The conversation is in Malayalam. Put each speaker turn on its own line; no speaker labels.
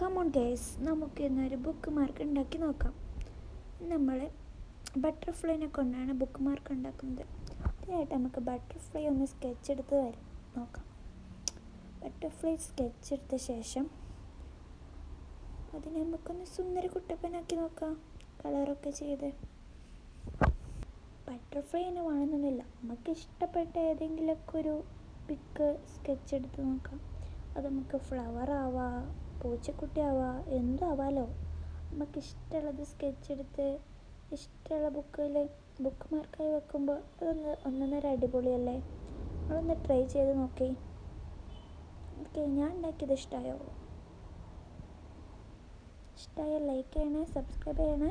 കമോൺ ഗേസ് നമുക്ക് ഇന്നൊരു ബുക്ക് മാർക്ക് ഉണ്ടാക്കി നോക്കാം. നമ്മൾ ബട്ടർഫ്ലൈനെ കൊണ്ടാണ് ബുക്ക് മാർക്ക് ഉണ്ടാക്കുന്നത്. അതിനായിട്ട് നമുക്ക് ബട്ടർഫ്ലൈ ഒന്ന് സ്കെച്ച് എടുത്ത് വരും നോക്കാം. ബട്ടർഫ്ലൈ സ്കെച്ച് എടുത്ത ശേഷം അതിനെ നമുക്കൊന്ന് സുന്ദര കുട്ടപ്പനാക്കി നോക്കാം. കളറൊക്കെ ചെയ്ത്. ബട്ടർഫ്ലൈ തന്നെ വേണമെന്നൊന്നുമില്ല നമുക്ക് ഇഷ്ടപ്പെട്ട ഏതെങ്കിലുമൊക്കെ ഒരു പിക്ക് സ്കെച്ച് എടുത്ത് നോക്കാം. അത് നമുക്ക് ഫ്ലവർ ആവാം. പൂച്ചക്കുട്ടി എന്തോ എന്തും ആവാലോ നമുക്ക് ഇഷ്ടമുള്ളത് സ്കെച്ച് എടുത്ത് ഇഷ്ടമുള്ള ബുക്കിൽ ബുക്ക് മാർക്കായി വെക്കുമ്പോൾ അതൊന്ന് ഒന്നൊന്നര അടിപൊളിയല്ലേ? നിങ്ങളൊന്ന് ട്രൈ ചെയ്ത് നോക്കി. ഓക്കെ ഞാൻ ഉണ്ടാക്കിയത് ഇഷ്ടമായോ ഇഷ്ടമായ ലൈക്ക് ചെയ്യണേ സബ്സ്ക്രൈബ് ചെയ്യണേ.